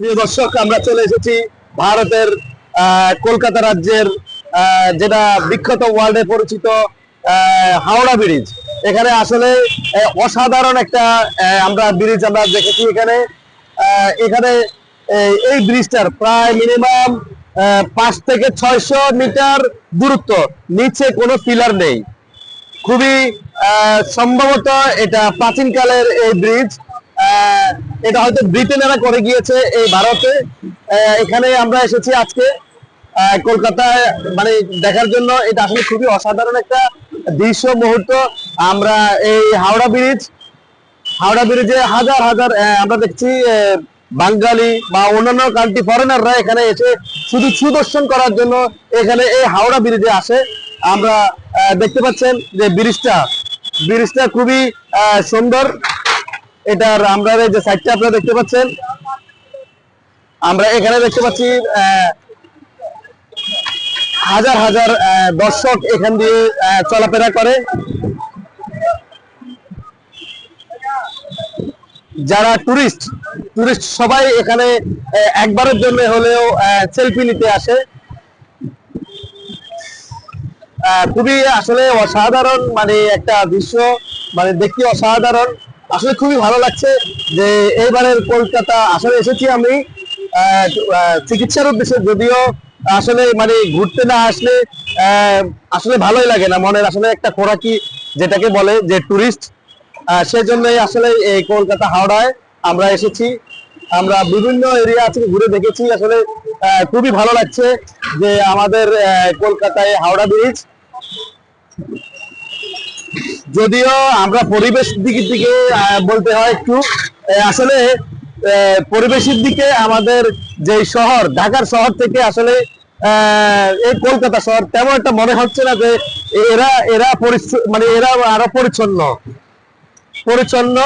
প্রিয় দর্শক, আমরা চলে এসেছি ভারতের কলকাতা রাজ্যের যেটা বিখ্যাত ওয়ার্ল্ডে পরিচিত হাওড়া ব্রিজ এখানে আসলে অসাধারণ একটা আমরা ব্রিজ আমরা দেখেছি এখানে। এখানে এই- ব্রিজটার প্রায় মিনিমাম পাঁচ থেকে ছয়শো মিটার দূরত্ব। নিচে কোনো পিলার নেই। খুবই সম্ভবত এটা প্রাচীনকালের এই ব্রিজ এটা হয়তো ব্রিটেনেরা করে গিয়েছে এই ভারতে। এখানে আমরা এসেছি আজকে কলকাতায়। মানে দেখার জন্য এটা আসলে খুবই অসাধারণ একটা দৃশ্য মুহূর্ত। আমরা এই হাওড়া ব্রিজ, হাওড়া ব্রিজে হাজার হাজার আমরা দেখছি বাঙালি বা অন্যান্য কান্ট্রি ফরেনাররা এখানে এসে শুধু সুদর্শন করার জন্য এখানে এই হাওড়া ব্রিজে আসে। আমরা দেখতে পাচ্ছেন যে ব্রিজটা ব্রিজটা খুবই সুন্দর। এটার আমরা যে সাইডটা আপনারা দেখতে পাচ্ছেন, আমরা এখানে দেখতে পাচ্ছি হাজার হাজার দর্শক এখান দিয়ে চলাফেরা করে। যারা টুরিস্ট টুরিস্ট সবাই এখানে একবারের জন্য হলেও সেলফি নিতে আসে। খুবই আসলে অসাধারণ মানে একটা দৃশ্য মানে দেখতে অসাধারণ। আসলে খুবই ভালো লাগছে যে এইবারের কলকাতা, আসলে এসেছি আমি চিকিৎসার উদ্দেশ্যে, যদিও আসলে মানে ঘুরতে না আসলে আসলে ভালোই লাগে না। মনের আসলে একটা খোরাকি, যেটাকে বলে যে টুরিস্ট সেজন্যই আসলে এই কলকাতা হাওড়ায় আমরা এসেছি। আমরা বিভিন্ন এরিয়া আছে ঘুরে দেখেছি। আসলে খুবই ভালো লাগছে যে আমাদের কলকাতায় হাওড়া ব্রিজ যদিও আমরা পরিবেশ দিকের দিকে বলতে হয় একটু আসলে পরিবেশের দিকে আমাদের যে শহর, ঢাকার শহর থেকে আসলে এই কলকাতা শহর তেমন একটা মনে হচ্ছে না যে এরা এরা মানে এরা আরও পরিচ্ছন্ন। পরিচ্ছন্ন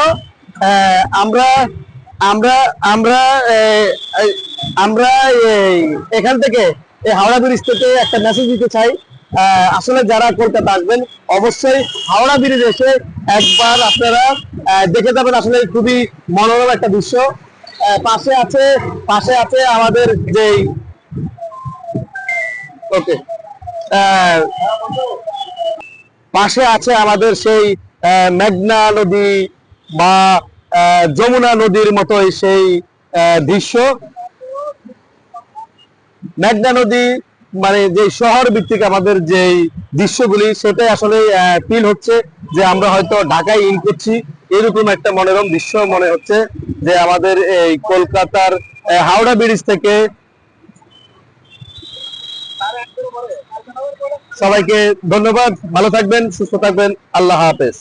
আমরা আমরা আমরা আমরা এখান থেকে হাওড়া ব্রিজ থেকে একটা মেসেজ দিতে চাই। আসলে যারা কলকাতা আসবেন, অবশ্যই হাওড়া ব্রিজ এসে একবার আপনারা দেখে যাবেন আসলে খুবই মনোরম একটা দৃশ্য। পাশে আছে পাশে আছে আমাদের যেই ওকে পাশে আছে আমাদের সেই মেঘনা নদী বা যমুনা নদীর মতোই সেই দৃশ্য। মেঘনা নদী মানে যে শহর ভিত্তিক আমাদের যে দৃশ্যগুলি, সেটাই আসলে ফিল হচ্ছে যে আমরা হয়তো ঢাকায় ইন করছি। এরকম একটা মনোরম দৃশ্য মনে হচ্ছে যে আমাদের এই কলকাতার হাওড়া ব্রিজ থেকে সবাইকে ধন্যবাদ, ভালো থাকবেন, সুস্থ থাকবেন, আল্লাহ হাফেজ।